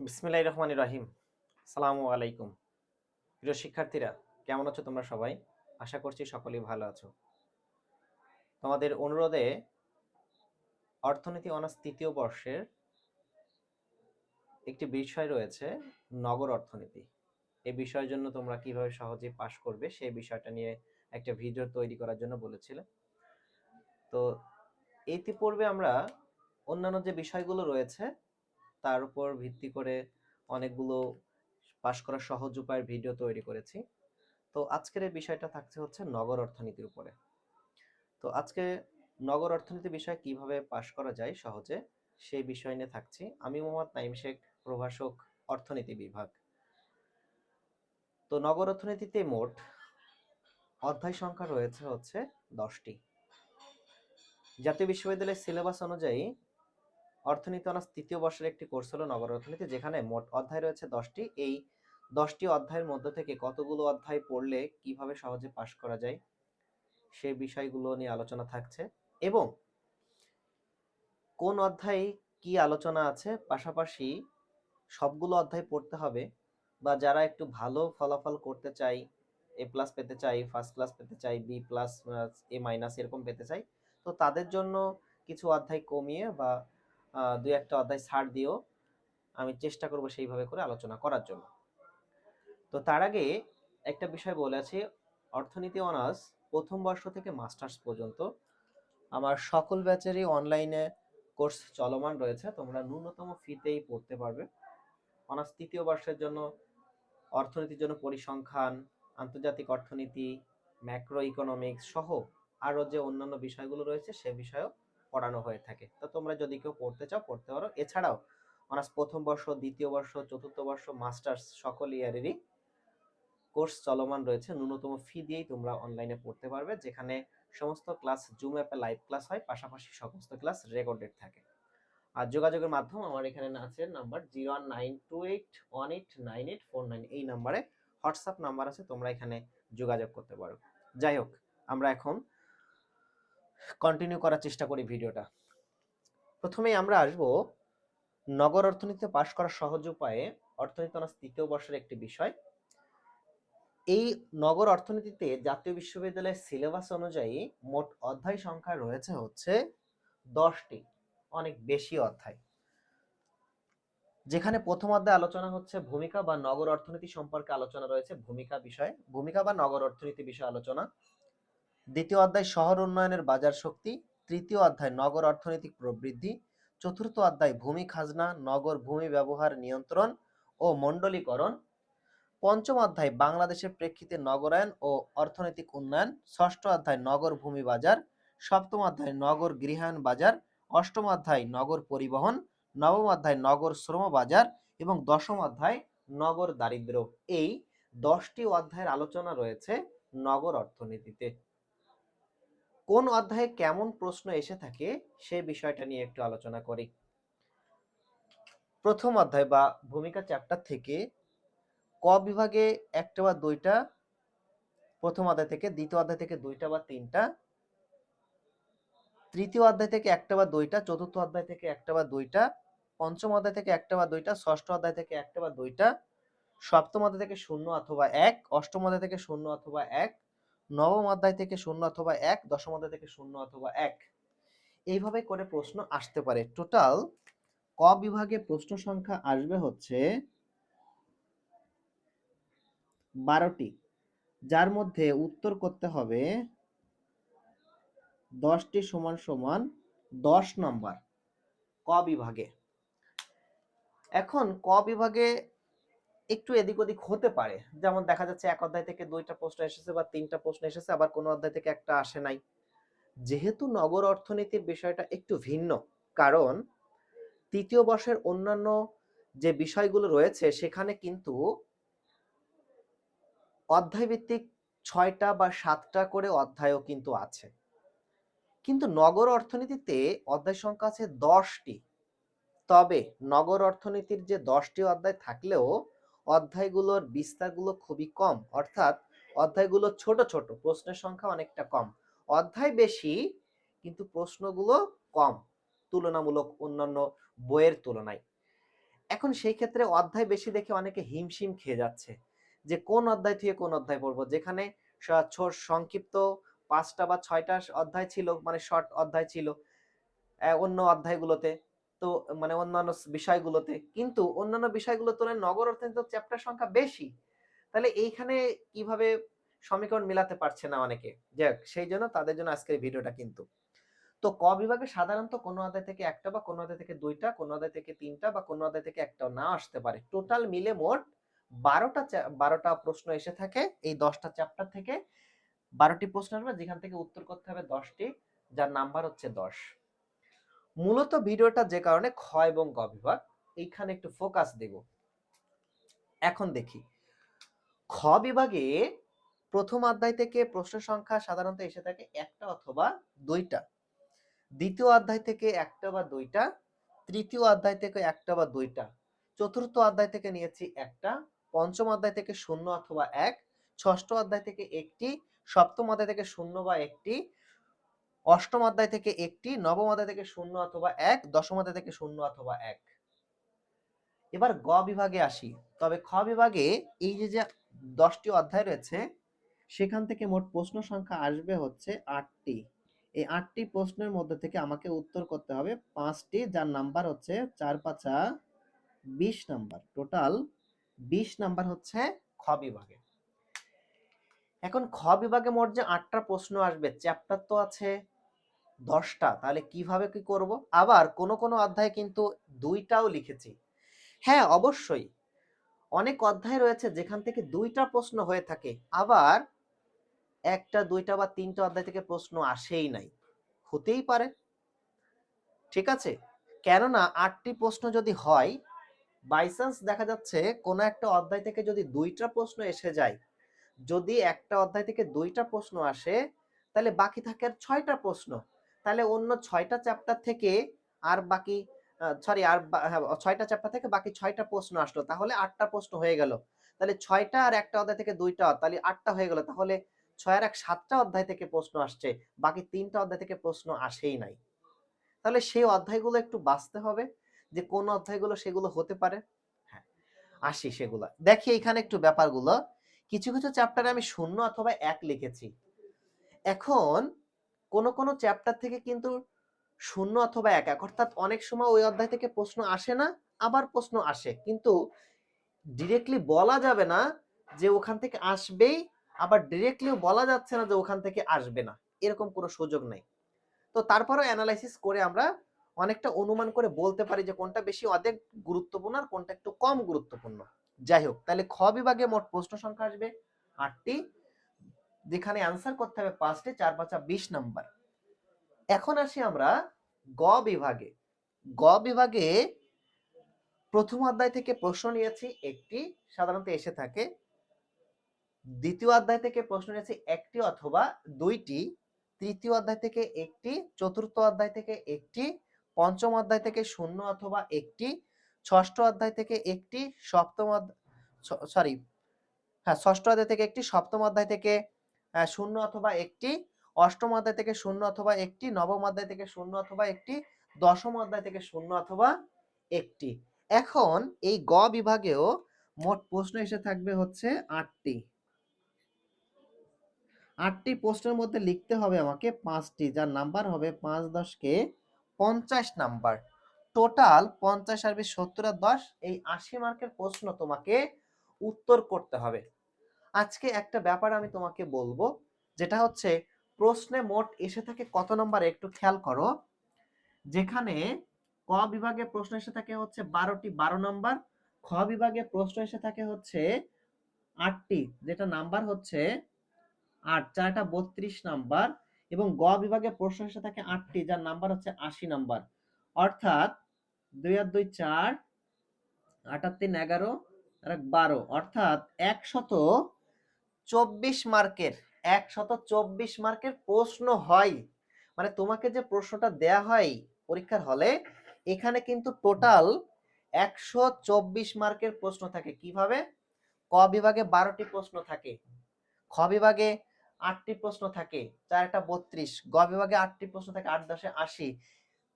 বিসমিল্লাহ রহমান রাহিম। সালামু আলাইকুম প্রিয় শিক্ষার্থীরা, কেমন আছো তোমরা সবাই? আশা করছি সকলেই ভালো আছো। তোমাদের অনুরোধে অর্থনীতি অনার্স তৃতীয় বর্ষের একটি বিষয় রয়েছে, নগর অর্থনীতি। এই বিষয়ের জন্য তোমরা কীভাবে সহজে পাশ করবে, সেই বিষয়টা নিয়ে একটা ভিডিও তৈরি করার জন্য বলেছিলে। তো ইতিপূর্বে আমরা অন্যান্য যে বিষয়গুলো রয়েছে তার উপর ভিত্তি করে অনেকগুলো পাশ করার সহজ উপায়ের ভিডিও তৈরি করেছি। তো আজকের এই বিষয়টা থাকছে হচ্ছে নগর অর্থনীতির উপরে। তো আজকে নগর অর্থনীতি বিষয় কীভাবে পাশ করা যায় সহজে, সেই বিষয় নিয়ে থাকছি। আমি মোহাম্মদ নাইম শেখ, প্রভাষক অর্থনীতি বিভাগ। তো নগর অর্থনীতিতে মোট অধ্যায় সংখ্যা রয়েছে হচ্ছে দশটি। জাতীয় বিশ্ববিদ্যালয়ের সিলেবাস অনুযায়ী অর্থনীতি অনার্স তৃতীয় বর্ষের একটি কোর্স হলো নগর অর্থনীতি, যেখানে মোট অধ্যায় রয়েছে দশটি। এই দশটি অধ্যায়ের মধ্যে থেকে কতগুলো অধ্যায় পড়লে কীভাবে সহজে পাশ করা যায় সে বিষয়গুলো নিয়ে আলোচনা থাকছে এবং কোন অধ্যায়ে কি আলোচনা আছে, পাশাপাশি সবগুলো অধ্যায় পড়তে হবে বা যারা একটু ভালো ফলাফল করতে চাই, এ প্লাস পেতে চাই, ফার্স্ট ক্লাস পেতে চাই, বি প্লাস, এ মাইনাস এরকম পেতে চাই, তো তাদের জন্য কিছু অধ্যায় কমিয়ে বা দুই একটা অধ্যায় ছাড় দিয়েও আমি চেষ্টা করব সেইভাবে করে আলোচনা করার জন্য। তো তার আগে একটা বিষয় বলে আছি, অর্থনীতি অনার্স প্রথম বর্ষ থেকে মাস্টার্স পর্যন্ত আমার সকল ব্যাচেরই অনলাইনে কোর্স চলমান রয়েছে, তোমরা ন্যূনতম ফিতেই পড়তে পারবে। অনার্স তৃতীয় বর্ষের জন্য অর্থনীতির জন্য পরিসংখ্যান, আন্তর্জাতিক অর্থনীতি ম্যাক্রো ইকোনমিক্স সহ আরও যে অন্যান্য বিষয়গুলো রয়েছে সে বিষয়েও পড়ানো হয়ে থাকে। তো তোমরা যদি কেউ পড়তে চাও, পড়তে পারো। এছাড়াও অনার্স প্রথম বর্ষ, দ্বিতীয় বর্ষ, চতুর্থ বর্ষ মাস্টার্স সকল ইয়ারেরই কোর্স চলমান রয়েছে। ন্যূনতম ফি দিয়েই তোমরা অনলাইনে পড়তে পারবে, যেখানে সমস্ত ক্লাস জুম অ্যাপে লাইভ ক্লাস হয়। পাশাপাশি সমস্ত ক্লাস রেকর্ডেড থাকে। আর যোগাযোগের মাধ্যম আমার এখানে আছে number zero one nine two eight one eight nine eight four nine এই নাম্বারে হোয়াটসঅ্যাপ নাম্বার আছে, তোমরা এখানে যোগাযোগ করতে পারো। যাই হোক, আমরা এখন কন্টিনিউ করার চেষ্টা করি ভিডিওটা। প্রথমেই আমরা আসব, নগর অর্থনীতিতে পাশ করার সহজ উপায়ে অর্থনীতি অনার্স তৃতীয় বর্ষের একটি বিষয়। এই নগর অর্থনীতিতে জাতীয় বিশ্ববিদ্যালয়ের সিলেবাস অনুযায়ী মোট অধ্যায় সংখ্যা রয়েছে হচ্ছে দশটি, অনেক বেশি অধ্যায়। যেখানে প্রথম অধ্যায় আলোচনা হচ্ছে ভূমিকা বা নগর অর্থনীতি সম্পর্কে আলোচনা রয়েছে, ভূমিকা বিষয়ে। ভূমিকা বা নগর অর্থনীতি বিষয়ে আলোচনা। দ্বিতীয় অধ্যায় শহর উন্নয়নের বাজার শক্তি, তৃতীয় অধ্যায় নগর অর্থনৈতিক প্রবৃদ্ধি, চতুর্থ অধ্যায় ভূমি খাজনা, নগর ভূমি ব্যবহার নিয়ন্ত্রণ ও মণ্ডলীকরণ, পঞ্চম অধ্যায় বাংলাদেশের প্রেক্ষিতে নগরায়ন ও অর্থনৈতিক উন্নয়ন, ষষ্ঠ অধ্যায় নগর ভূমি বাজার, সপ্তম অধ্যায় নগর গৃহায়ন বাজার, অষ্টম অধ্যায় নগর পরিবহন, নবম অধ্যায় নগর শ্রম বাজার এবং দশম অধ্যায় নগর দারিদ্র্য। এই দশটি অধ্যায়ের আলোচনা রয়েছে নগর অর্থনীতিতে। কোন অধ্যায়ে কেমন প্রশ্ন এসে থাকে সেই বিষয়টা নিয়ে একটু আলোচনা করি। প্রথম অধ্যায় বা ভূমিকা চ্যাপ্টার থেকে ক বিভাগে একটা বা দুইটা, প্রথম অধ্যায় থেকে, দ্বিতীয় অধ্যায় থেকে দুইটা বা তিনটা, তৃতীয় অধ্যায় থেকে একটা বা দুইটা, চতুর্থ অধ্যায় থেকে একটা বা দুইটা, পঞ্চম অধ্যায় থেকে একটা বা দুইটা, ষষ্ঠ অধ্যায় থেকে একটা বা দুইটা, সপ্তম অধ্যায় থেকে শূন্য অথবা এক, অষ্টম অধ্যায় থেকে শূন্য অথবা এক নবম অধ্যায় থেকে শূন্য অথবা এক, দশম অধ্যায় থেকে শূন্য অথবা এক। এইভাবে করে প্রশ্ন আসতে পারে। টোটাল ক বিভাগে প্রশ্ন সংখ্যা আসবে হচ্ছে বারোটি। যার মধ্যে উত্তর করতে হবে দশটি সমান সমান দশ নম্বর ক বিভাগে। এখন ক বিভাগে একটু এদিক ওদিক হতে পারে। যেমন দেখা যাচ্ছে এক অধ্যায় থেকে দুইটা প্রশ্ন এসেছে বা তিনটা প্রশ্ন এসেছে, আবার কোনো অধ্যায় থেকে একটা আসে নাই। যেহেতু নগর অর্থনীতির বিষয়টা একটু ভিন্ন, কারণ তৃতীয় বর্ষের অন্যান্য যে বিষয়গুলো রয়েছে, সেখানে কিন্তু অধ্যায় ভিত্তিক ছয়টা বা সাতটা করে অধ্যায়ও কিন্তু আছে। কিন্তু নগর অর্থনীতিতে অধ্যায় সংখ্যা আছে দশটি। তবে নগর অর্থনীতির যে দশটি অধ্যায় থাকলেও অধ্যায়গুলোর বিস্তারগুলো খুবই কম। অর্থাৎ অধ্যায়গুলো ছোট ছোট, প্রশ্নের সংখ্যা অনেকটা কম। অধ্যায় বেশি, কিন্তু প্রশ্নগুলো কম, তুলনামূলক অন্যান্য বইয়ের তুলনায়। এখন সেই ক্ষেত্রে অধ্যায় বেশি দেখে অনেকে হিমশিম খেয়ে যাচ্ছে যে কোন অধ্যায় থেকে কোন অধ্যায় পড়ব? যেখানে সংক্ষিপ্ত পাঁচটা বা ছয়টা অধ্যায় ছিল মানে শর্ট অধ্যায় ছিল অন্য অধ্যায়গুলোতে। তো মানে অন্যান্য বিষয়গুলোতে। কিন্তু অন্যান্য বিষয়গুলোর তুলনায় নগর অর্থনীতি চ্যাপ্টার সংখ্যা বেশি। তাহলে এইখানে কীভাবে সমীকরণ মিলাতে পারছে না অনেকে? যাক, সেই জন্য তাদের জন্য আজকের ভিডিওটা কিন্তু। তো ক বিভাগে সাধারণত কোনো আদায় থেকে একটা বা কোনো অধ্যায় থেকে দুইটা, কোনো আদায় থেকে তিনটা বা কোনো আদায় থেকে একটাও না আসতে পারে। টোটাল মিলে মোট বারোটা বারোটা প্রশ্ন এসে থাকে। এই দশটা চ্যাপ্টার থেকে বারোটি প্রশ্ন আসবে। যেখান থেকে উত্তর করতে হবে দশটি, যার নাম্বার হচ্ছে দশ। মূলত ভিডিওটা যে কারণে খ এবং গ বিভাগ, এইখানে একটু ফোকাস দেব। এখন দেখি। খ বিভাগে প্রথম অধ্যায় থেকে প্রশ্ন সংখ্যা সাধারণত এসে থাকে একটা অথবা দুইটা। দ্বিতীয় অধ্যায় থেকে একটা বা দুইটা। তৃতীয় অধ্যায় থেকে একটা বা দুইটা। চতুর্থ অধ্যায় থেকে নিয়েছি একটা। পঞ্চম অধ্যায় থেকে শূন্য অথবা এক। ষষ্ঠ অধ্যায় থেকে একটি। সপ্তম অধ্যায় থেকে শূন্য বা একটি। অষ্টম অধ্যায় থেকে একটি, নবম অধ্যায় থেকে শূন্য অথবা এক, দশম অধ্যায় থেকে শূন্য অথবা এক। এবার গ বিভাগে আসি। তবে খ বিভাগে এই যে যে দশটি অধ্যায় রয়েছে, সেখান থেকে মোট প্রশ্ন সংখ্যা আসবে হচ্ছে আটটি। এই আটটি প্রশ্নের মধ্যে থেকে আমাকে উত্তর করতে হবে পাঁচটি, যার নাম্বার হচ্ছে চার পাঁচা বিশ নাম্বার। টোটাল বিশ নাম্বার হচ্ছে খ বিভাগে। এখন খ বিভাগে মোট যে আটটা প্রশ্ন আসবে চ্যাপ্টার তো আছে। দশটা, তাহলে কীভাবে কি করব? আবার কোন কোন অধ্যায় কিন্তু দুইটাও লিখেছি। হ্যাঁ অবশ্যই। অনেক অধ্যায় রয়েছে যেখান থেকে দুইটা প্রশ্ন হয়ে থাকে, আবার একটা, দুইটা বা তিনটা অধ্যায় থেকে প্রশ্ন আসেই নাই। হতেই পারে। ঠিক আছে? কেননা আটটি প্রশ্ন যদি হয় বাইচান্স দেখা যাচ্ছে কোনো একটা অধ্যায় থেকে যদি দুইটা প্রশ্ন এসে যায়, যদি একটা অধ্যায় থেকে দুইটা প্রশ্ন আসে, তাহলে বাকি থাকে আর ছয়টা প্রশ্ন। তাহলে অন্য ছয়টা চ্যাপ্টার থেকে আর বাকি সরি আর হ্যাঁ, ছয়টা চ্যাপ্টার থেকে বাকি ছয়টা প্রশ্ন আসলো। তাহলে আটটা প্রশ্ন হয়ে গেল। তাহলে ছয়টা আর একটা অধ্যায় থেকে দুইটা তাহলে আটটা হয়ে গেল। তাহলে ছয় আর এক সাতটা অধ্যায় থেকে প্রশ্ন আসছে বাকি তিনটা অধ্যায় থেকে প্রশ্ন আসেই নাই। তাহলে সেই অধ্যায়গুলো একটু বাঁচতে হবে যে কোন অধ্যায়গুলো সেগুলো হতে পারে। হ্যাঁ আসি সেগুলো। দেখি এখানে একটু ব্যাপারগুলো। কিছু কিছু চ্যাপ্টারে আমি শূন্য অথবা এক লিখেছি। এখন কোন কোন চ্যাপ্টার থেকে কিন্তু শূন্য অথবা এক এক। অর্থাৎ অনেক সময় ওই অধ্যায় থেকে প্রশ্ন আসে না, আবার প্রশ্ন আসে। কিন্তু ডিরেক্টলি বলা যাবে না যে ওখান থেকে আসবেই, আবার ডিরেক্টলিও বলা যাচ্ছে না যে ওখান থেকে আসবে না। এরকম কোনো সুযোগ নেই। তো তারপরেও অ্যানালাইসিস করে আমরা অনেকটা অনুমান করে বলতে পারি যে কোনটা বেশি অধিক গুরুত্বপূর্ণ আর কোনটা একটু কম গুরুত্বপূর্ণ। যাই হোক, তাহলে খ বিভাগে মোট প্রশ্ন সংখ্যা আসবে আটটি। যেখানে অ্যান্সার করতে হবে পাঁচটি চার পাঁচা বিশ নাম্বার এখন আসি আমরা গ বিভাগে। গ বিভাগে প্রথম অধ্যায় থেকে প্রশ্ন নিয়েছি, একটি সাধারণত এসে থাকে। দ্বিতীয় অধ্যায় থেকে প্রশ্ন নিয়েছি, একটি অথবা দুইটি। তৃতীয় অধ্যায় থেকে একটি, চতুর্থ অধ্যায় থেকে একটি, পঞ্চম অধ্যায় থেকে শূন্য অথবা একটি, ষষ্ঠ অধ্যায় থেকে একটি, সপ্তম সরি হ্যাঁ ষষ্ঠ অধ্যায় থেকে একটি, সপ্তম অধ্যায় থেকে শূন্য অথবা একটি অষ্টম অধ্যায় থেকে শূন্য অথবা একটি, নবম অধ্যায় থেকে শূন্য অথবা একটি, দশম অধ্যায় থেকে শূন্য অথবা একটি। এখন এই গ বিভাগেও মোট প্রশ্ন এসে থাকবে হচ্ছে আটটি। আটটি প্রশ্নের মধ্যে লিখতে হবে আমাকে পাঁচটি, যার নাম্বার হবে পাঁচ দশকে পঞ্চাশ নাম্বার। টোটাল পঞ্চাশ আর সত্তর আর দশ, এই আশি মার্কের প্রশ্ন তোমাকে উত্তর করতে হবে। আজকে একটা ব্যাপার আমি তোমাকে বলব, যেটা হচ্ছে প্রশ্নে মোট এসে থাকে কত নম্বর একটু খেয়াল করো, যেখানে ক বিভাগে প্রশ্ন এসে থাকে হচ্ছে বারোটি, বারো নম্বর, খ বিভাগে প্রশ্ন এসে থাকে হচ্ছে আটটি, যেটা নাম্বার হচ্ছে আট, চারটা বত্রিশ নাম্বার এবং গ বিভাগে প্রশ্ন এসে থাকে আটটি, যার নাম্বার হচ্ছে আশি নাম্বার। অর্থাৎ দুই আর দুই চার, আট তিন এগারো, আর বারো। অর্থাৎ একশত চব্বিশ মার্কের, একশত চব্বিশ মার্কের প্রশ্ন হয়। মানে তোমাকে যে প্রশ্নটা দেয়া হয় পরীক্ষার হলে, এখানে কিন্তু টোটাল একশো চব্বিশ মার্কের প্রশ্ন থাকে। কীভাবে? ক বিভাগে বারোটি প্রশ্ন থাকে। খ বিভাগে আটটি প্রশ্ন থাকে। চারটা বত্রিশ। গ বিভাগে আটটি প্রশ্ন থাকে, আট দশে আশি।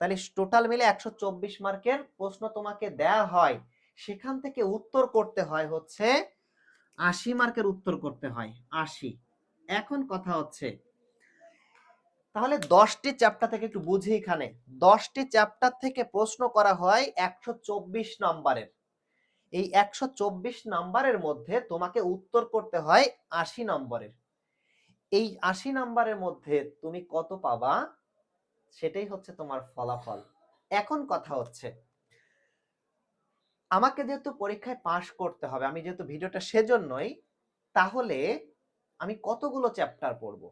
তাহলে টোটাল মিলে একশো চব্বিশ মার্কের প্রশ্ন তোমাকে দেয়া হয়। সেখান থেকে উত্তর করতে হয় হচ্ছে আশি মার্কের উত্তর করতে হয়, আশি। এখন কথা হচ্ছে, তাহলে দশটি চ্যাপ্টার থেকে একটু বুঝি এখানে। দশটি চ্যাপ্টার থেকে প্রশ্ন করা হয় একশো চব্বিশ নম্বরের। এই একশো চব্বিশ নম্বরের মধ্যে তোমাকে উত্তর করতে হয় আশি নম্বরের। এই আশি নম্বরের মধ্যে তুমি কত পাবা? সেটাই হচ্ছে তোমার ফলাফল। এখন কথা হচ্ছে আমাকে যেহেতু পরীক্ষায় পাশ করতে হবে, আমি যেহেতু ভিডিওটা সেজন্যই, তাহলে আমি কতগুলো চ্যাপ্টার পড়ব?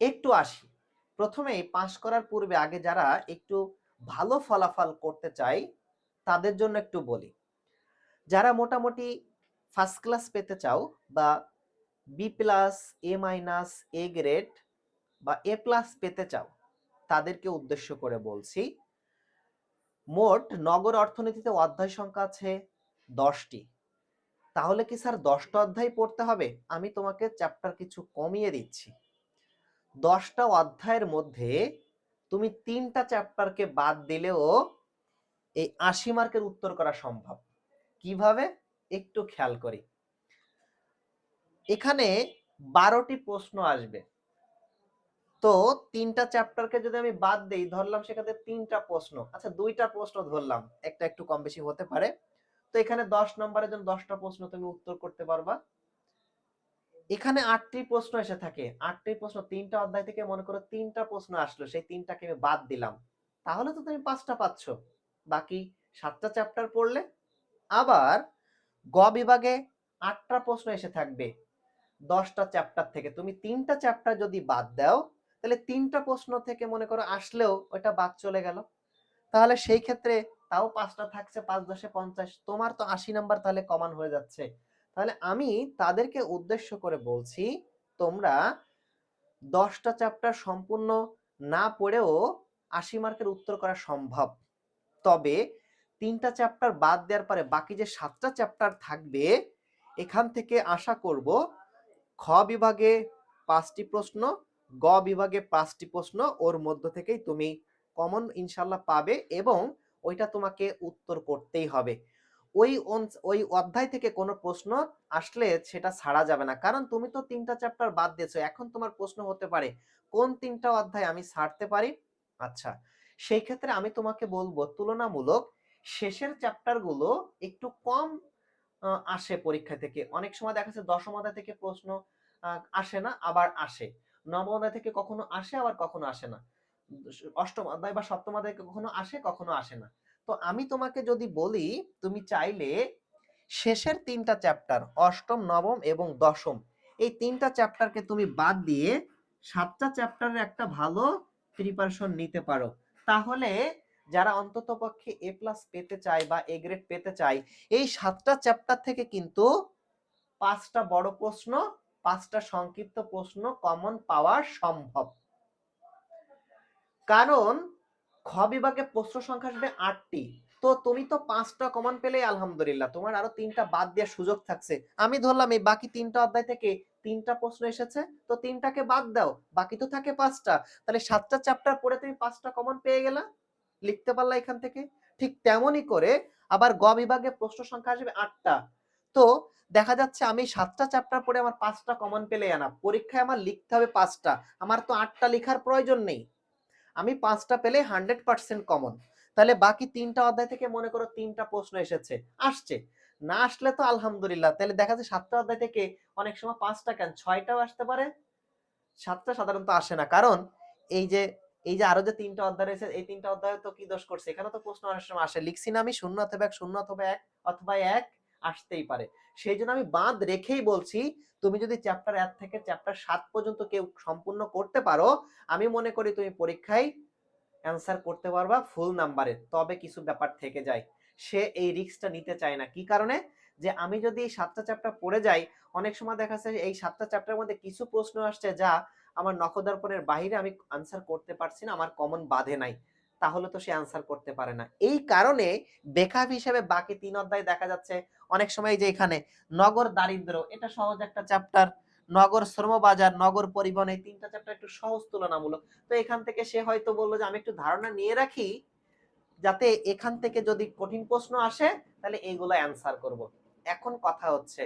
একটু আসি। প্রথমেই পাশ করার পূর্বে আগে যারা একটু ভালো ফলাফল করতে চাই, তাদের জন্য একটু বলি। যারা মোটামুটি ফার্স্ট ক্লাস পেতে চাও বা B plus A minus A grade বা এ প্লাস পেতে চাও, তাদেরকে উদ্দেশ্য করে বলছি মোট নগর অর্থনীতিতে অধ্যায় সংখ্যা আছে দশটি। তাহলে কি স্যার দশটা অধ্যায় পড়তে হবে? আমি তোমাকে চ্যাপ্টার কিছু কমিয়ে দিচ্ছি। দশটা অধ্যায়ের মধ্যে তুমি তিনটা চ্যাপ্টারকে বাদ দিলেও এই আশি মার্কের উত্তর করা সম্ভব। কীভাবে? একটু খেয়াল করি। এখানে বারোটি প্রশ্ন আসবে। তো তিনটা চ্যাপ্টারকে যদি আমি বাদ দেই, ধরলাম সেখানে তিনটা প্রশ্ন। আচ্ছা দুইটা প্রশ্ন ধরলাম, একটা একটু কম বেশি হতে পারে। তো এখানে দশ নম্বরের জন্য দশটা প্রশ্ন তুমি উত্তর করতে পারবা। এখানে আটটি প্রশ্ন এসে থাকে। আটটি প্রশ্ন, তিনটা অধ্যায় থেকে মনে করো তিনটা প্রশ্ন আসলো, সেই তিনটাকে আমি বাদ দিলাম। তাহলে তো তুমি পাঁচটা পাচ্ছ। বাকি সাতটা চ্যাপ্টার পড়লে আবার গ বিভাগে আটটা প্রশ্ন এসে থাকবে দশটা চ্যাপ্টার থেকে। তুমি তিনটা চ্যাপ্টার যদি বাদ দাও তাহলে তিনটা প্রশ্ন থেকে মনে করো আসলেও ওইটা বাদ চলে গেল। তাহলে সেই ক্ষেত্রে তাও পাঁচটা থাকছে, পাঁচ দশে পঞ্চাশ, তোমার তো আশি নাম্বার তাহলে কমান হয়ে যাচ্ছে। তাহলে আমি তাদেরকে উদ্দেশ্য করে বলছি, তোমরা দশটা চ্যাপ্টার সম্পূর্ণ না পড়েও আশি মার্কের উত্তর করা সম্ভব। তবে তিনটা চ্যাপ্টার বাদ দেওয়ার পরে বাকি যে সাতটা চ্যাপ্টার থাকবে, এখান থেকে আশা করব খ বিভাগে পাঁচটি প্রশ্ন গ বিভাগে পাঁচটি প্রশ্ন, ওর মধ্য থেকেই তুমি কমন ইনশাল্লাহ পাবে এবং ওইটা তোমাকে উত্তর করতেই হবে। ওই ওই অধ্যায় থেকে কোনো প্রশ্ন আসলে সেটা ছাড়া যাবে না। কারণ তুমি তো তিনটা চ্যাপ্টার বাদ দিয়েছ, এখন তোমার প্রশ্ন হতে পারে, কোন তিনটা অধ্যায় আমি ছাড়তে পারি? আচ্ছা সেই ক্ষেত্রে আমি তোমাকে বলব তুলনামূলক শেষের চ্যাপ্টারগুলো একটু কম আসে পরীক্ষা থেকে। অনেক সময় দেখা যাচ্ছে দশম অধ্যায় থেকে প্রশ্ন আসে না, আবার আসে। নবম অধ্যায় থেকে কখনো আসে, আবার কখনো আসে না। অষ্টম অধ্যায় বা সপ্তম অধ্যায় কখনো আসে কখনো আসে না। তো আমি তোমাকে যদি বলি, তুমি চাইলে শেষের তিনটা চ্যাপ্টার অষ্টম, নবম এবং দশম, এই তিনটা চ্যাপ্টারকে তুমি বাদ দিয়ে সাতটা চ্যাপ্টারের একটা ভালো প্রিপারেশন নিতে পারো। তাহলে যারা অন্তত পক্ষে এ প্লাস পেতে চায় বা এ গ্রেড পেতে চায়, এই সাতটা চ্যাপ্টার থেকে কিন্তু পাঁচটা বড় প্রশ্ন পাঁচটা সংক্ষিপ্ত প্রশ্ন কমন পাওয়া সম্ভব। কারণ খ বিভাগে প্রশ্ন সংখ্যা আসবে আটটি। তো তুমি তো পাঁচটা কমন পেলে আলহামদুলিল্লাহ। তোমার আরও তিনটা বাদ দেওয়ার সুযোগ থাকছে। আমি ধরলাম এই বাকি তিনটা অধ্যায় থেকে তিনটা প্রশ্ন এসেছে, তো তিনটাকে বাদ দাও। বাকি তো থাকে পাঁচটা। তাহলে সাতটা চ্যাপ্টার পড়ে তুমি পাঁচটা কমন পেয়ে গেলা? লিখতে পারলা এখান থেকে? ঠিক তেমনই করে আবার গ বিভাগে প্রশ্ন সংখ্যা আসবে আটটা। তো দেখা যাচ্ছে আমি সাতটা চ্যাপ্টার পড়ে আমার পাঁচটা কমন পেলে আনা পরীক্ষায় আমার লিখতে হবে পাঁচটা। আমার তো আটটা লেখার প্রয়োজন নেই। আমি পাঁচটা পেলে হান্ড্রেড পার্সেন্ট কমন তাহলে বাকি তিনটা অধ্যায় থেকে মনে করো তিনটা প্রশ্ন এসেছে। আসছে। না আসলে তো আলহামদুলিল্লাহ। তাহলে দেখা যাচ্ছে সাতটা অধ্যায় থেকে অনেক সময় পাঁচটা কেন? ছয়টাও আসতে পারে? সাতটা সাধারণত আসে না। কারণ এই যে এই যে আরও যে তিনটা অধ্যায় রয়েছে, এই তিনটা অধ্যায় তো কি দোষ করছে? এখানে তো প্রশ্ন অনেক সময় আসে। লিখছি না আমি, শূন্য অথবা এক, শূন্য অথবা এক অথবা এক আসতেই পারে। সেই জন্য আমি বাদ রেখেই বলছি, তুমি যদি চ্যাপ্টার এক থেকে চ্যাপ্টার সাত পর্যন্ত কেউ সম্পূর্ণ করতে পারো, আমি মনে করি তুমি পরীক্ষায় অ্যান্সার করতে পারবা ফুল নাম্বারে তবে কিছু ব্যাপার থেকে যায়। সে এই রিস্কটা নিতে চায় না। কি কারণে? যে আমি যদি এই সাতটা চ্যাপ্টার পড়ে যাই, অনেক সময় দেখা যাচ্ছে এই সাতটা চ্যাপ্টারের মধ্যে কিছু প্রশ্ন আসছে যা আমার নখদর্পণের বাহিরে আমি আনসার করতে পারছি না, আমার কমন বাধে নাই। তাহলে তো সে আনসার করতে পারে না। এই কারণে বেকাব হিসেবে বাকি তিন অধ্যায় দেখা যাচ্ছে অনেক সময় যে এখানে নগর দারিদ্র, এটা সহজ একটা চ্যাপ্টার নগর শ্রম বাজার নগর পরিবহন, এই তিনটা চ্যাপ্টার একটু সহজ তুলনামূলক। তো এখান থেকে সে হয়তো বলল যে, আমি একটু ধারণা নিয়ে রাখি যাতে এখান থেকে যদি কঠিন প্রশ্ন আসে, তাহলে এইগুলো অ্যান্সার করব। এখন কথা হচ্ছে,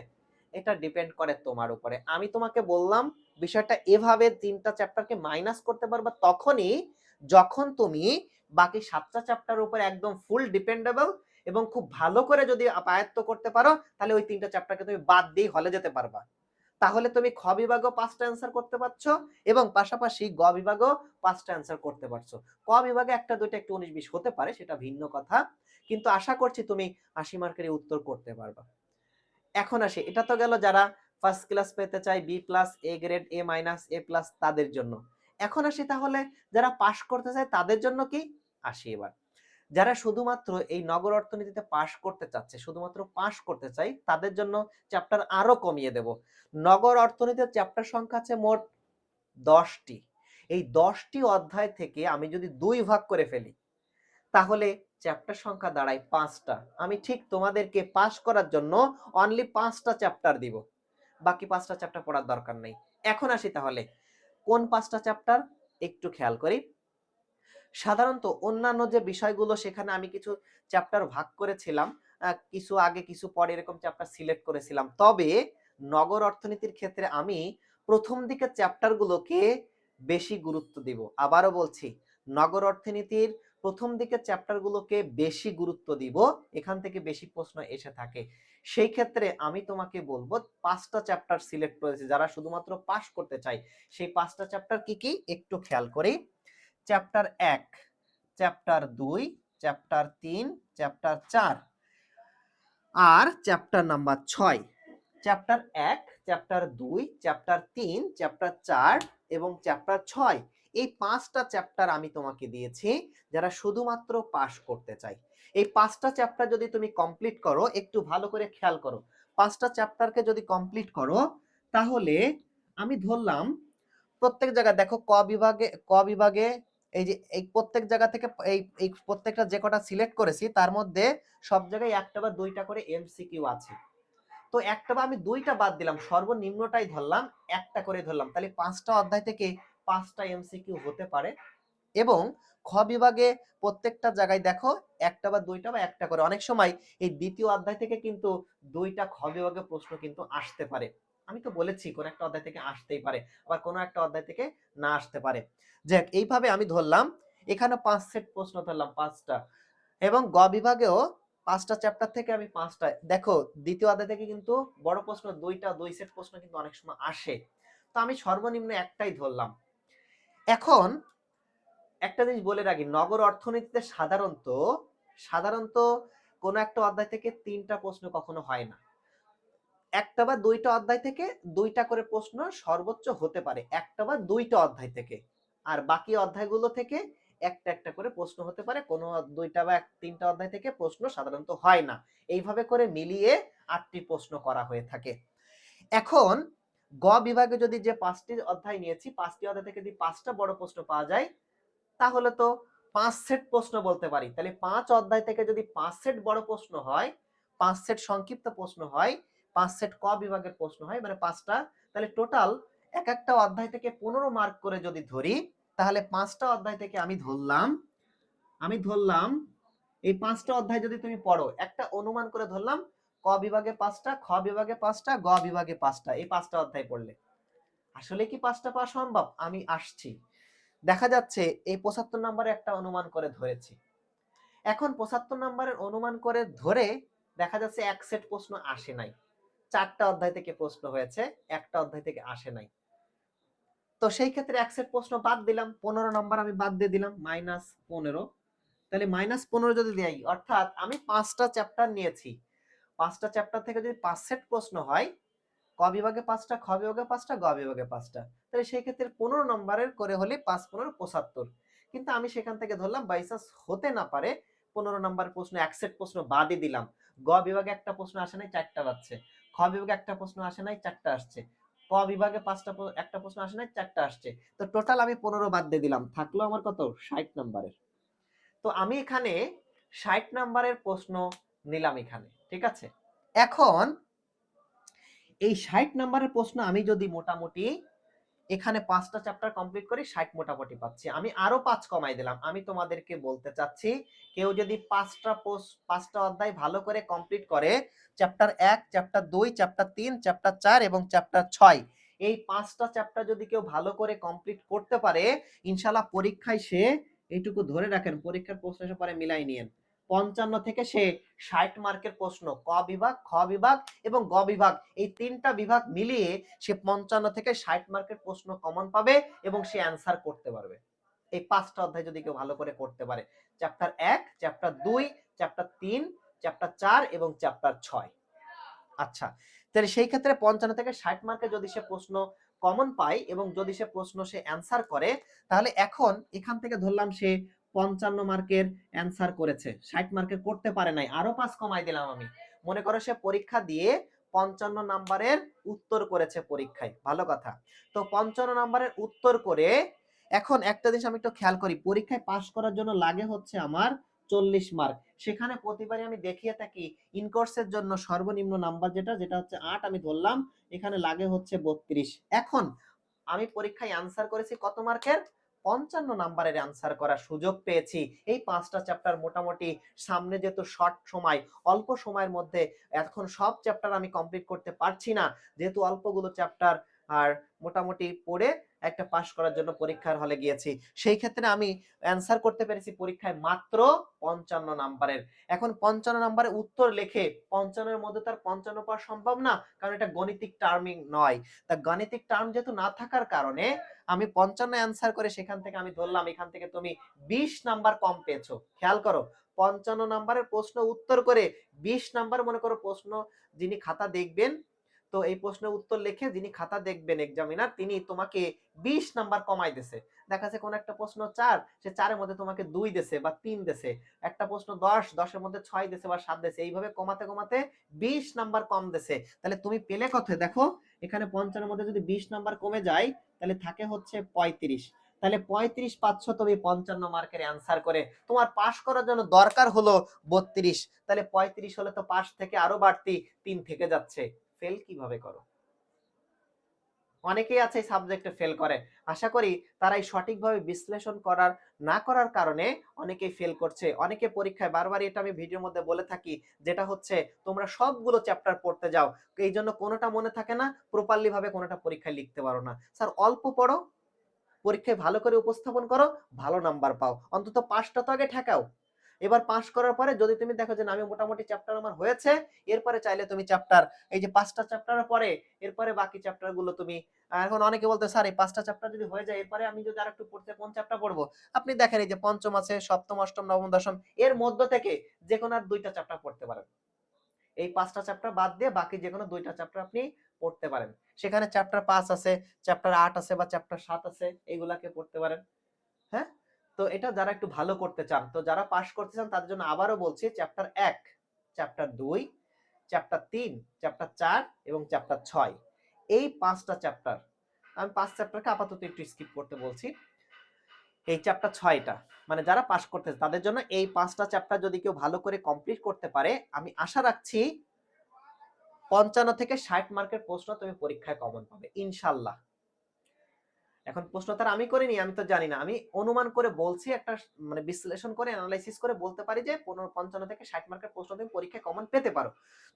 এটা ডিপেন্ড করে তোমার উপরে। আমি তোমাকে বললাম, বিষয়টা এভাবে তিনটা চ্যাপ্টারকে মাইনাস করতে পারবা তখনই যখন তুমি বাকি সাতটা চ্যাপ্টার উপরে একদম ফুল ডিপেন্ডেবল এবং খুব ভালো করে যদি আয়ত্ত করতে পারো, তাহলে ওই তিনটা চ্যাপ্টারকে তুমি বাদ দিয়ে হলে যেতে পারবা। তাহলে তুমি খ বিভাগও পাঁচটা অ্যান্সার করতে পারছ এবং পাশাপাশি গ বিভাগও পাঁচটা অ্যান্সার করতে পারছ। ক বিভাগে একটা, দুইটা, একটু উনিশ, বিশ হতে পারে, সেটা ভিন্ন কথা। কিন্তু আশা করছি তুমি আশি মার্কের উত্তর করতে পারবা। এখন আসি, এটা তো গেল যারা ফার্স্ট ক্লাস পেতে চায় B plus A grade A minus A plus তাদের জন্য। এখন আসি তাহলে, যারা পাশ করতে চায়, তাদের জন্য কি? আসি এবার। যারা শুধুমাত্র এই নগর অর্থনীতিতে পাশ করতে চাচ্ছে, শুধুমাত্র পাশ করতে চাই, তাদের জন্য চ্যাপ্টার আরও কমিয়ে দেব। নগর অর্থনীতির চ্যাপ্টার সংখ্যা আছে মোট দশটি। এই দশটি অধ্যায় থেকে আমি যদি দুই ভাগ করে ফেলি, তাহলে চ্যাপ্টার সংখ্যা দাঁড়ায় পাঁচটা। আমি ঠিক তোমাদেরকে পাস করার জন্য অনলি পাঁচটা চ্যাপ্টার দিব। বাকি পাঁচটা চ্যাপ্টার পড়ার দরকার নেই। এখন আসি তাহলে, কোন পাঁচটা চ্যাপ্টার একটু খেয়াল করি। সাধারণত অন্যান্য যে বিষয়গুলো সেখানে আমি কিছু চ্যাপ্টার ভাগ করেছিলাম কিছু আগে, কিছু পরে এরকম চ্যাপ্টার সিলেক্ট করেছিলাম। তবে নগর অর্থনীতির ক্ষেত্রে আমি প্রথম দিকের চ্যাপ্টারগুলোকে বেশি গুরুত্ব দিব। আবারও বলছি, নগর অর্থনীতির প্রথম দিকের চ্যাপ্টারগুলোকে বেশি গুরুত্ব দিব, এখান থেকে বেশি প্রশ্ন এসে থাকে। সেই ক্ষেত্রে আমি তোমাকে বলব, পাঁচটা চ্যাপ্টার সিলেক্ট করেছি, যারা শুধুমাত্র পাস করতে চাই সেই পাঁচটা চ্যাপ্টার কি কি? একটু খেয়াল করি চ্যাপ্টার এক, চ্যাপ্টার দুই, চ্যাপ্টার তিন, চ্যাপ্টার চার আর চ্যাপ্টার নাম্বার ছয়। চ্যাপ্টার এক, চ্যাপ্টার দুই, চ্যাপ্টার তিন, চ্যাপ্টার চার এবং চ্যাপ্টার ছয়। এই পাঁচটা চ্যাপ্টার আমি তোমাকে দিয়েছি যারা শুধুমাত্র পাশ করতে চাই এই পাঁচটা চ্যাপ্টার যদি তুমি কমপ্লিট করো, একটু ভালো করে খেয়াল করো। পাঁচটা চ্যাপ্টারকে যদি কমপ্লিট করো, তাহলে আমি ধরলাম, প্রত্যেক জায়গায় দেখো ক বিভাগে ক বিভাগে এই যে, এই প্রত্যেক জায়গা থেকে এই এই প্রত্যেকটা যে কটা সিলেক্ট করেছি, তার মধ্যে সব জায়গায় একটা বা দুইটা করে এমসিকিউ আছে। তো একটা বা আমি দুইটা বাদ দিলাম, সর্বনিম্নটাই ধরলাম, একটা করে ধরলাম, তাহলে পাঁচটা অধ্যায় থেকে পাঁচটা এমসিকিউ হতে পারে এবং খ বিভাগে প্রত্যেকটা জায়গায় দেখো একটা বা দুইটা বা একটা করে। অনেক সময় এই দ্বিতীয় অধ্যায় থেকে কিন্তু দুইটা খ বিভাগে প্রশ্ন কিন্তু আসতে পারে। আমি তো বলেছি কোন একটা অধ্যায় থেকে আসতেই পারে, আবার কোনো একটা অধ্যায় থেকে না আসতে পারে। যাক, এইভাবে আমি ধরলাম, এখানে পাঁচ সেট প্রশ্ন ধরলাম পাঁচটা, এবং গ বিভাগেও পাঁচটা চ্যাপ্টার থেকে আমি পাঁচটা, দেখো দ্বিতীয় অধ্যায় থেকে কিন্তু বড় প্রশ্ন দুইটা, দুই সেট প্রশ্ন কিন্তু অনেক সময় আসে। তো আমি সর্বনিম্ন একটাই ধরলাম। এখন একটা জিনিস বলে রাখি, নগর অর্থনীতিতে সাধারণত সাধারণত কোনো একটা অধ্যায় থেকে তিনটা প্রশ্ন কখনো হয় না। একটা বা দুইটা অধ্যায় থেকে দুইটা করে প্রশ্ন সর্বোচ্চ হতে পারে। একটা বা দুইটা অধ্যায় থেকে। আর বাকি অধ্যায়গুলো থেকে একটা একটা করে প্রশ্ন হতে পারে। কোনো দুইটা বা এক- তিনটা অধ্যায় থেকে প্রশ্ন সাধারণত হয় না। এইভাবে করে মিলিয়ে আটটি প্রশ্ন করা হয়ে থাকে। এখন গ বিভাগে যদি যে পাঁচটি অধ্যায় নিয়েছি, পাঁচটি অধ্যায় থেকে যদি পাঁচটা বড় প্রশ্ন পাওয়া যায়, তাহলে তো পাঁচ সেট প্রশ্ন বলতে পারি। তাহলে পাঁচ অধ্যায় থেকে যদি পাঁচ সেট বড় প্রশ্ন হয়, পাঁচ সেট সংক্ষিপ্ত প্রশ্ন হয় পাঁচ সেট ক বিভাগের প্রশ্ন হয় মানে পাঁচটা, তাহলে টোটাল এক একটা অধ্যায় থেকে পনেরো মার্ক করে যদি ধরি, তাহলে পাঁচটা অধ্যায় থেকে আমি ধরলাম আমি ধরলাম, এই পাঁচটা অধ্যায় যদি তুমি পড়ো, একটা অনুমান করে ধরলাম, ক বিভাগে পাঁচটা, খ বিভাগে পাঁচটা, গ বিভাগে পাঁচটা, এই পাঁচটা অধ্যায় পড়লে। আসলে কি পাঁচটা পাওয়া সম্ভব? আমি আসছি। দেখা যাচ্ছে এই পঁচাত্তর নম্বরে একটা অনুমান করে ধরেছি। এখন পঁচাত্তর নম্বরের অনুমান করে ধরে দেখা যাচ্ছে এক সেট প্রশ্ন আসে নাই। চারটা অধ্যায় থেকে প্রশ্ন হয়েছে, একটা অধ্যায় থেকে আসে নাই। তো সেই ক্ষেত্রে এক সেট প্রশ্ন বাদ দিলাম, পনেরো নম্বর আমি বাদ দিয়ে দিলাম মাইনাস পনেরো। তাহলে মাইনাস পনেরো যদি দেয় অর্থাৎ আমি পাঁচটা চ্যাপ্টার নিয়েছি। পাঁচটা চ্যাপ্টার থেকে যদি পাঁচ সেট প্রশ্ন হয়, ক বিভাগে পাঁচটা, খ বিভাগে পাঁচটা, গ বিভাগে পাঁচটা। তাহলে সেই ক্ষেত্রে পনেরো নম্বরের করে হলে পাঁচ পনেরো পঁচাত্তর। কিন্তু আমি সেখান থেকে ধরলাম বাইচান্স হতে না পারে, পনেরো নম্বর প্রশ্ন, এক সেট প্রশ্ন বাদই দিলাম। গ বিভাগে একটা প্রশ্ন আসে নাই, চারটা বাজছে। খ বিভাগে একটা প্রশ্ন আসে নাই, চারটা আসছে। ক বিভাগে পাঁচটা একটা প্রশ্ন আসে নাই, চারটা আসছে। তো টোটাল আমি পনেরো বাদ দিয়ে দিলাম। থাকল আমার কত? ষাট নাম্বারের। তো আমি এখানে ষাট নাম্বারের প্রশ্ন নিলাম এখানে, ঠিক আছে? এখন এই ষাট নাম্বারের প্রশ্ন আমি যদি মোটামুটি এখানে পাঁচটা চ্যাপ্টার কমপ্লিট করি ষাট মোটামুটি পাচ্ছি। আমি আরও পাঁচ কমাই দিলাম। আমি তোমাদেরকে বলতে চাচ্ছি, কেউ যদি পাঁচটা পোস্ট পাঁচটা অধ্যায় ভালো করে কমপ্লিট করে চ্যাপ্টার এক চ্যাপ্টার দুই চ্যাপ্টার তিন চ্যাপ্টার চার এবং চ্যাপ্টার ছয়, এই পাঁচটা চ্যাপ্টার যদি কেউ ভালো করে কমপ্লিট করতে পারে ইনশাল্লাহ পরীক্ষায় সে এইটুকু ধরে রাখেন, পরীক্ষার প্রশ্ন পরে মিলাই নিয়েন। পঞ্চান্ন থেকে সে ষাট মার্কের প্রশ্ন। ক বিভাগ, খ বিভাগ এবং গ বিভাগ। এই তিনটা বিভাগ মিলিয়ে সে পঞ্চান্ন থেকে ষাট মার্কের প্রশ্ন কমন পাবে এবং সে অ্যান্সার করতে পারবে। এই পাঁচটা অধ্যায় যদি কেউ ভালো করে করতে পারে। চ্যাপ্টার এক চ্যাপ্টার দুই চ্যাপ্টার তিন চ্যাপ্টার চার এবং চ্যাপ্টার ছয়। আচ্ছা তাহলে সেই ক্ষেত্রে পঞ্চান্ন থেকে ষাট মার্কে যদি সে প্রশ্ন কমন পায় এবং যদি সে প্রশ্ন সে অ্যান্সার করে, তাহলে এখন এখান থেকে ধরলাম সে পঞ্চান্ন মার্কের অ্যান্সার করেছে। ষাট মার্কের করতে পারে নাই। আরও পাঁচ কমাই দিলাম আমি। মনে করো সে পরীক্ষা দিয়ে পঞ্চান্ন নাম্বারের উত্তর করেছে পরীক্ষায়। ভালো কথা। তো পঞ্চান্ন নাম্বারের উত্তর করে এখন একটা জিনিস আমি একটু খেয়াল করি। পরীক্ষায় পাশ করার জন্য লাগে হচ্ছে আমার চল্লিশ মার্ক। সেখানে প্রতিবারই আমি দেখিয়ে থাকি ইনকোর্সের জন্য সর্বনিম্ন নাম্বার যেটা যেটা হচ্ছে আট, আমি ধরলাম। এখানে লাগে হচ্ছে বত্রিশ। এখন আমি পরীক্ষায় আনসার করেছি কত মার্কের? পঞ্চান্ন নাম্বারের অ্যান্সার করার সুযোগ পেয়েছি। এই পাঁচটা চ্যাপ্টার মোটামুটি সামনে যেহেতু শর্ট সময়, অল্প সময়ের মধ্যে এখন সব চ্যাপ্টার আমি কমপ্লিট করতে পারছি না। যেহেতু অল্পগুলো চ্যাপ্টার আর মোটামুটি পড়ে একটা পাশ করার জন্য পরীক্ষার হলে গিয়েছি। সেই ক্ষেত্রে আমি অ্যান্সার করতে পেরেছি পরীক্ষায় মাত্র পঞ্চান্ন নাম্বারের। এখন পঞ্চান্ন নাম্বারে উত্তর লেখে, পঞ্চান্নের মধ্যে তার পঞ্চান্ন পাওয়া সম্ভব না, কারণ এটা গণিতিক টার্মিং নয়। তা গাণিতিক টার্ম যেহেতু না থাকার কারণে আমি পঞ্চান্ন অ্যান্সার করে সেখান থেকে আমি ধরলাম, এখান থেকে তুমি বিশ নাম্বার কম পেয়েছ। খেয়াল করো, পঞ্চান্ন নাম্বারের প্রশ্ন উত্তর করে বিশ নাম্বার মনে করো প্রশ্ন যিনি খাতা দেখবেন, তো এই প্রশ্নের উত্তর লিখে যিনি খাতা দেখবেন এক্সামিনার তিনি তোমাকে বিশ নাম্বার কমাই দিছে। দেখা যাচ্ছে কোন একটা প্রশ্ন চার, সে চারের মধ্যে তোমাকে দুই দেশে বা তিন দেশে একটা প্রশ্ন দশ, দশের মধ্যে ছয় দেছে বা সাত দেশে এইভাবে কমাতে কমাতে বিশ নাম্বার কম দেশে তাহলে তুমি পেলে কথা দেখো এখানে পঞ্চান্নের মধ্যে যদি বিশ নাম্বার কমে যায়, তাহলে থাকে হচ্ছে পঁয়ত্রিশ। তাহলে পঁয়ত্রিশ পাচ্ছ তুমি পঞ্চান্ন মার্কের অ্যান্সার করে। তোমার পাশ করার জন্য দরকার হলো বত্রিশ। তাহলে পঁয়ত্রিশ হলে তো পাশ থেকে আরও বাড়তি তিন থেকে যাচ্ছে। ফেল কীভাবে করো? অনেকেই আছে এই সাবজেক্টে ফেল করে। আশা করি তারা এই সঠিকভাবে বিশ্লেষণ করার, না করার কারণে অনেকেই ফেল করছে। অনেকে পরীক্ষায় বারবার এটা আমি ভিডিওর মধ্যে বলে থাকি, যেটা হচ্ছে তোমরা সবগুলো চ্যাপ্টার পড়তে যাও। এই জন্য কোনোটা মনে থাকে না প্রপারলি ভাবে কোনোটা পরীক্ষায় লিখতে পারো না। স্যার, অল্প পড়ো, পরীক্ষায় ভালো করে উপস্থাপন করো, ভালো নাম্বার পাও। অন্তত পাঁচটা তো আগে ঠেকাও। এবার পাস করার পরে যদি তুমি দেখো যে আমি মোটামুটি চ্যাপ্টার আমার হয়েছে, এরপরে চাইলে তুমি চ্যাপ্টার এই যে পাঁচটা চ্যাপ্টারের পরে, এরপরে বাকি চ্যাপ্টারগুলো তুমি এখন অনেকে বলতে, স্যার, এই পাঁচটা চ্যাপ্টার যদি হয়ে যায়, এরপরে আমি যদি আরেকটু পড়তে, কোন চ্যাপ্টার পড়ব? আপনি দেখেন এই যে পঞ্চম আছে, সপ্তম, অষ্টম, নবম, দশম, এর মধ্য থেকে যে কোনো আর দুইটা চ্যাপ্টার পড়তে পারেন। এই পাঁচটা চ্যাপ্টার বাদ দিয়ে বাকি যে কোনো দুইটা চ্যাপ্টার আপনি পড়তে পারেন। সেখানে চ্যাপ্টার পাঁচ আছে চ্যাপ্টার আট আছে বা চ্যাপ্টার সাত আছে, এগুলাকে পড়তে পারেন। হ্যাঁ? তো এটা যারা একটু ভালো করতে চান, তো যারা পাশ করতে চান তাদের জন্য আবারও বলছি চ্যাপ্টার এক চ্যাপ্টার দুই চ্যাপ্টার তিন চ্যাপ্টার চার এবং চ্যাপ্টার ছয়। এই পাঁচটা চ্যাপ্টার আমি পাঁচ চ্যাপ্টারকে আপাতত একটু স্কিপ করতে বলছি। এই চ্যাপ্টার ছয়টা মানে যারা পাশ করতে তাদের জন্য এই পাঁচটা চ্যাপ্টার যদি কেউ ভালো করে কমপ্লিট করতে পারে, আমি আশা রাখছি পঞ্চান্ন থেকে ষাট মার্কের প্রশ্ন তুমি পরীক্ষায় কমন পাবে, ইনশাল্লাহ। এখন প্রশ্ন তার, আমি করিনি? আমি তো জানি না। আমি অনুমান করে বলছি, একটা মানে বিশ্লেষণ করে অ্যানালাইসিস করে বলতে পারি যে, পনেরো, পঞ্চান্ন থেকে ষাট মার্কের প্রশ্ন তুমি পরীক্ষায় কমন পেতে পারো।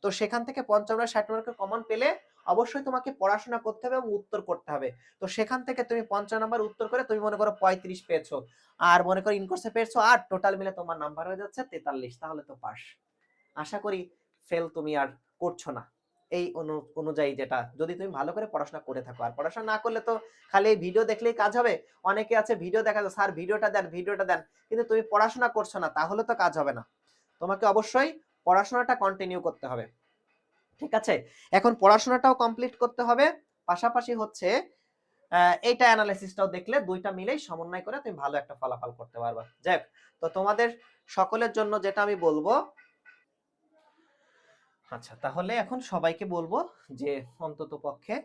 তো সেখান থেকে পঞ্চান্ন, ষাট মার্কের কমন পেলে অবশ্যই তোমাকে পড়াশোনা করতে হবে এবং উত্তর করতে হবে। তো সেখান থেকে তুমি পঞ্চান্ন নাম্বার উত্তর করে তুমি মনে করো পঁয়ত্রিশ পেয়েছ। আর মনে করো ইনকোর্সে পেয়েছ আর টোটাল মিলে তোমার নাম্বার হয়ে যাচ্ছে তেতাল্লিশ, তাহলে তো পাস। আশা করি ফেল তুমি আর করছ না। এই অনু- অনুযায়ী যেটা। যদি তুমি ভালো করে পড়াশোনা করে থাকো, আর পড়াশোনা না করলে তো খালি ভিডিও দেখলেই কাজ হবে। অনেকে আছে ভিডিও দেখা যায়, স্যার ভিডিওটা দেন ভিডিওটা দেন। কিন্তু তুমি পড়াশোনা করছ না, তাহলে তো কাজ হবে না। তোমাকে অবশ্যই পড়াশোনাটা কন্টিনিউ করতে হবে। ঠিক আছে? এখন পড়াশোনাটাও কমপ্লিট করতে হবে। পাশাপাশি হচ্ছে এইটা অ্যানালাইসিসটাও দেখলে দুইটা মিলেই সমন্বয় করে তুমি ভালো একটা ফলাফল করতে পারবা। যাক তো তোমাদের সকলের জন্য যেটা আমি বলব আচ্ছা তাহলে এখন সবাইকে বলব যে অন্তত পক্ষে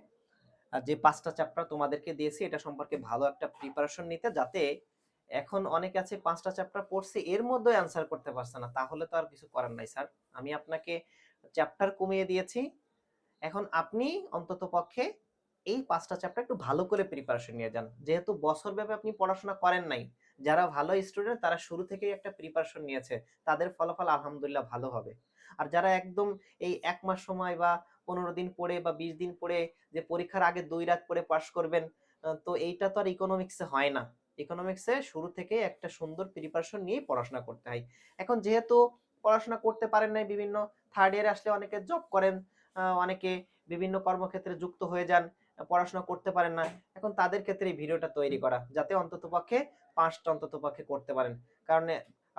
যে পাঁচটা চ্যাপ্টার তোমাদেরকে দিয়েছি, এটা সম্পর্কে ভালো একটা প্রিপারেশন নিতে, যাতে এখন অনেকে আছে পাঁচটা চ্যাপ্টার পড়ছে, এর মধ্যে অ্যান্সার করতে পারছে না। তাহলে তো আর কিছু করার নাই স্যার আমি আপনাকে চ্যাপ্টার কমিয়ে দিয়েছি। এখন আপনি অন্তত পক্ষে এই পাঁচটা চ্যাপ্টার একটু ভালো করে প্রিপারেশন নিয়ে যান। যেহেতু বছর ব্যাপী আপনি পড়াশোনা করেন নাই, যারা ভালো স্টুডেন্ট তারা শুরু থেকেই একটা প্রিপারেশন নিয়েছে। তাদের ফলাফল আলহামদুলিল্লাহ ভালো হবে। আর যারা একদম এই এক মাস সময় বা পনেরো দিন পরে বা বিশ দিন পরে যে পরীক্ষার আগে দুই রাত পরে পাশ করবেন তো এইটা তো আর ইকোনমিক্সে হয় না। ইকোনমিক্সে শুরু থেকে একটা সুন্দর প্রিপারেশন নিয়ে পড়াশোনা করতে হয়। এখন যেহেতু পড়াশোনা করতে পারেন নাই বিভিন্ন থার্ড ইয়ারে আসলে অনেকে জব করেন আহ, অনেকে বিভিন্ন কর্মক্ষেত্রে যুক্ত হয়ে যান পড়াশোনা করতে পারেন না এখন তাদের ক্ষেত্রে এই ভিডিওটা তৈরি করা যাতে অন্তত পক্ষে পাঁচটা অন্তত পক্ষে করতে পারেন। কারণ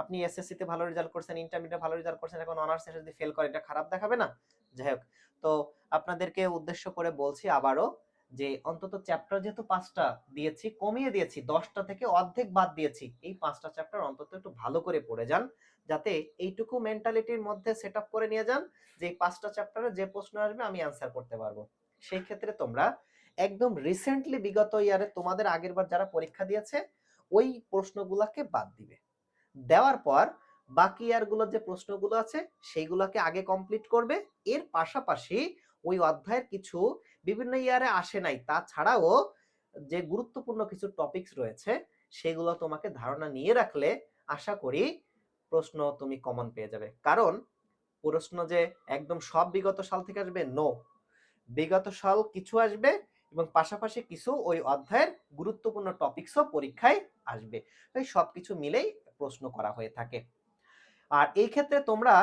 আপনি এসএসসি তে ভালো রেজাল্ট করছেন ইন্টারমিডিয়েট ভালো রেজাল্ট করছেন, এখন অনার্স এসে যদি ফেল করে এটা খারাপ দেখাবে না? যাই হোক, তো আপনাদেরকে উদ্দেশ্য করে বলছি আবারও যে অন্তত চ্যাপ্টার যেহেতু পাঁচটা দিয়েছি, কমিয়ে দিয়েছি, দশটা থেকে অর্ধেক বাদ দিয়েছি, এই পাঁচটা চ্যাপ্টার অন্তত একটু ভালো করে পড়ে যান, যাতে এইটুকু মেন্টালিটির মধ্যে সেট করে নিয়ে যান যে এই পাঁচটা চ্যাপ্টারে যে প্রশ্ন আসবে আমি অ্যান্সার করতে পারব। সেই ক্ষেত্রে তোমরা একদম রিসেন্টলি বিগত ইয়ারে তোমাদের আগেরবার যারা পরীক্ষা দিয়েছে, ওই প্রশ্নগুলোকে বাদ দিবে। দেওয়ার পর বাকি ইয়ারগুলোর যে প্রশ্নগুলো আছে, সেইগুলোকে আগে কমপ্লিট করবে। এর পাশাপাশি ওই অধ্যায়ের কিছু বিভিন্ন ইয়ারে আসে নাই, তাছাড়াও যে গুরুত্বপূর্ণ কিছু টপিকস রয়েছে, সেগুলো তোমাকে ধারণা নিয়ে রাখলে আশা করি প্রশ্ন তুমি কমন পেয়ে যাবে। কারণ প্রশ্ন যে একদম সব বিগত সাল থেকে আসবে নো বিগত সাল কিছু আসবে এবং পাশাপাশি কিছু ওই অধ্যায়ের গুরুত্বপূর্ণ টপিকসও পরীক্ষায় আসবে। এই সবকিছু মিলেই প্রশ্ন করা হয়ে থাকে। আর এই ক্ষেত্রে তোমরা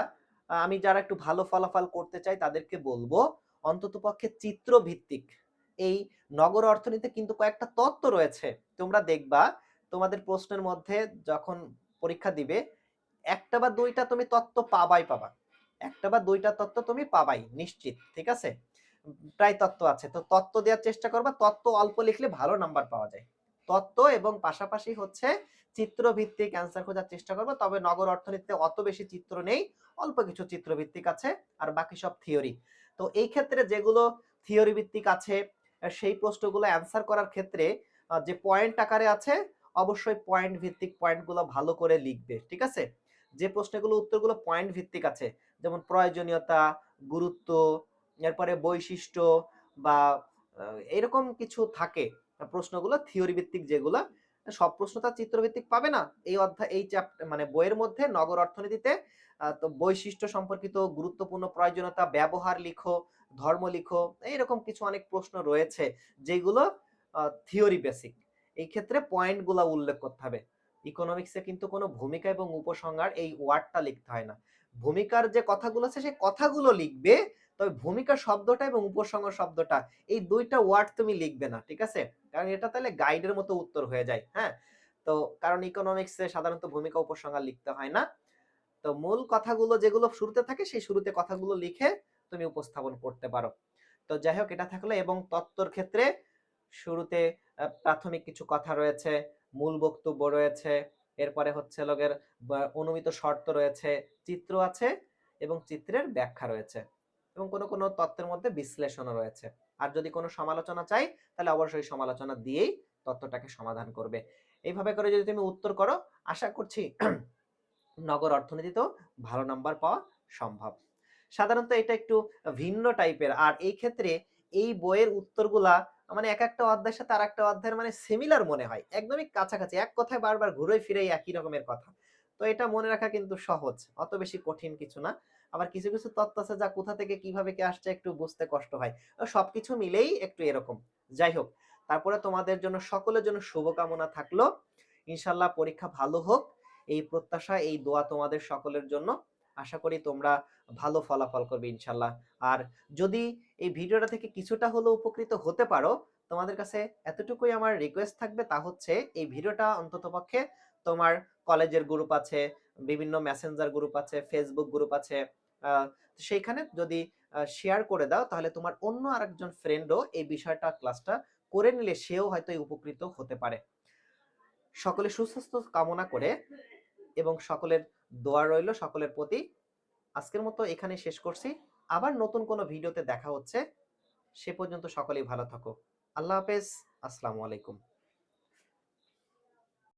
আমি যারা একটু ভালো ফলাফল করতে চাই তাদেরকে বলব, অন্তত পক্ষে চিত্র ভিত্তিক এই নগর অর্থনীতিতে কিন্তু কয়েকটা তত্ত্ব রয়েছে। তোমরা দেখবা, তোমাদের প্রশ্নের মধ্যে যখন পরীক্ষা দিবে, একটা বা দুইটা তুমি তত্ত্ব পাবাই পাবা। একটা বা দুইটা তত্ত্ব তুমি পাবাই, নিশ্চিত, ঠিক আছে? প্রায় তত্ত্ব আছে। তো তত্ত্ব দেওয়ার চেষ্টা করবা, তত্ত্ব অল্প লিখলে ভালো নাম্বার পাওয়া যায়। তত্ত্ব এবং পাশাপাশি হচ্ছে চিত্র ভিত্তিক অ্যান্সার খোঁজার চেষ্টা করব। তবে নগর অর্থনীতিতে অত বেশি চিত্র নেই, অল্প কিছু চিত্র ভিত্তিক আছে আর বাকি সব থিওরি তো এই ক্ষেত্রে যেগুলো থিওরি ভিত্তিক আছে, সেই প্রশ্নগুলো অ্যান্সার করার ক্ষেত্রে যে পয়েন্ট আকারে আছে, অবশ্যই পয়েন্ট ভিত্তিক পয়েন্টগুলো ভালো করে লিখবে, ঠিক আছে? যে প্রশ্নগুলো, উত্তরগুলো পয়েন্ট ভিত্তিক আছে, যেমন প্রয়োজনীয়তা, গুরুত্ব, এরপরে বৈশিষ্ট্য বা এরকম কিছু থাকে। প্রশ্নগুলো থিওরি ভিত্তিক যেগুলো, সব প্রশ্ন তার চিত্রভিত্তিক পাবে না। এই অধ্যায়, এই চ্যাপ্টার মানে বইয়ের মধ্যে নগর অর্থনীতিতে তো বৈশিষ্ট্য সম্পর্কিত গুরুত্বপূর্ণ প্রয়োজনীয়তা, ব্যবহার লিখো, ধর্ম লিখো, এইরকম কিছু অনেক প্রশ্ন রয়েছে, যেগুলো থিওরি বেসিক। এই ক্ষেত্রে পয়েন্টগুলো উল্লেখ করতে হবে। ইকোনমিক্সে কিন্তু কোনো ভূমিকা এবং উপসংহার এই ওয়ার্ডটা লিখতে হয় না। ভূমিকার যে কথাগুলো আছে, সেই কথাগুলো লিখবে তবে ভূমিকা শব্দটা এবং উপসংহার শব্দটা, এই দুইটা ওয়ার্ড তুমি লিখবে না, ঠিক আছে? কারণ এটা তাহলে গাইডের মতো উত্তর হয়ে যায় হ্যাঁ? তো কারণ ইকোনমিক্সে সাধারণত ভূমিকা উপসংহার লিখতে হয় না। তো মূল কথাগুলো যেগুলো শুরুতে থাকে, সেই শুরুতে কথাগুলো লিখে তুমি উপস্থাপন করতে পারো। তো যাই হোক, এটা থাকল এবং তত্ত্বর ক্ষেত্রে শুরুতে প্রাথমিক কিছু কথা রয়েছে, মূল বক্তব্য রয়েছে, এরপরে হচ্ছে লগের বা- অনুমিত শর্ত রয়েছে, চিত্র আছে এবং চিত্রের ব্যাখ্যা রয়েছে। এবং কোনো কোনো তত্ত্বের মধ্যে বিশ্লেষণও রয়েছে। আর যদি কোনো সমালোচনা চাই, তাহলে অবশ্যই সমালোচনা দিয়েই তত্ত্বটাকে সমাধান করবে। এইভাবে করে যদি তুমি উত্তর করো, আশা করছি নগর অর্থনীতিতেও ভালো নাম্বার পাওয়া সম্ভব। সাধারণত এটা একটু ভিন্ন টাইপের আর এই ক্ষেত্রে এই বইয়ের উত্তরগুলা মানে এক একটা অধ্যায়ের সাথে আর একটা অধ্যায়ের মানে সিমিলার মনে হয়। একদমই কাছাকাছি। এক কথায় বারবার ঘুরে ফিরে একই রকমের কথা। তো এটা মনে রাখা কিন্তু সহজ। অত বেশি কঠিন কিছু না। আবার কিছু কিছু তত্ত্ব আছে যা কোথা থেকে কীভাবে কি আসছে একটু বুঝতে কষ্ট হয়। সবকিছু মিলেই একটু এরকম। যাই হোক, তারপরে তোমাদের জন্য, সকলের জন্য শুভকামনা থাকল। ইনশাল্লাহ পরীক্ষা ভালো হোক। এই প্রত্যাশা, এই দোয়া তোমাদের সকলের জন্য। আশা করি তোমরা ভালো ফলাফল করবে ইনশাল্লাহ আর যদি এই ভিডিওটা থেকে কিছুটা হলেও উপকৃত হতে পারো, তোমাদের কাছে এতটুকুই আমার রিকোয়েস্ট থাকবে। তা হচ্ছে, এই ভিডিওটা অন্ততপক্ষে তোমার কলেজের গ্রুপ আছে, বিভিন্ন মেসেঞ্জার গ্রুপ আছে ফেসবুক গ্রুপ আছে সেইখানে যদি শেয়ার করে দাও, তাহলে তোমার অন্য আরেকজন ফ্রেন্ডও এই বিষয়টা ক্লাসটা করে নিলে সেও হয়তো উপকৃত হতে পারে। সকলে সুস্বাস্থ্য কামনা করে এবং সকলের দোয়া রইল, সকলের প্রতি। আজকের মতো এখানে শেষ করছি। আবার নতুন কোনো ভিডিওতে দেখা হচ্ছে। সে পর্যন্ত সকলেই ভালো থাকো। আল্লাহ হাফেজ। আসসালামু আলাইকুম।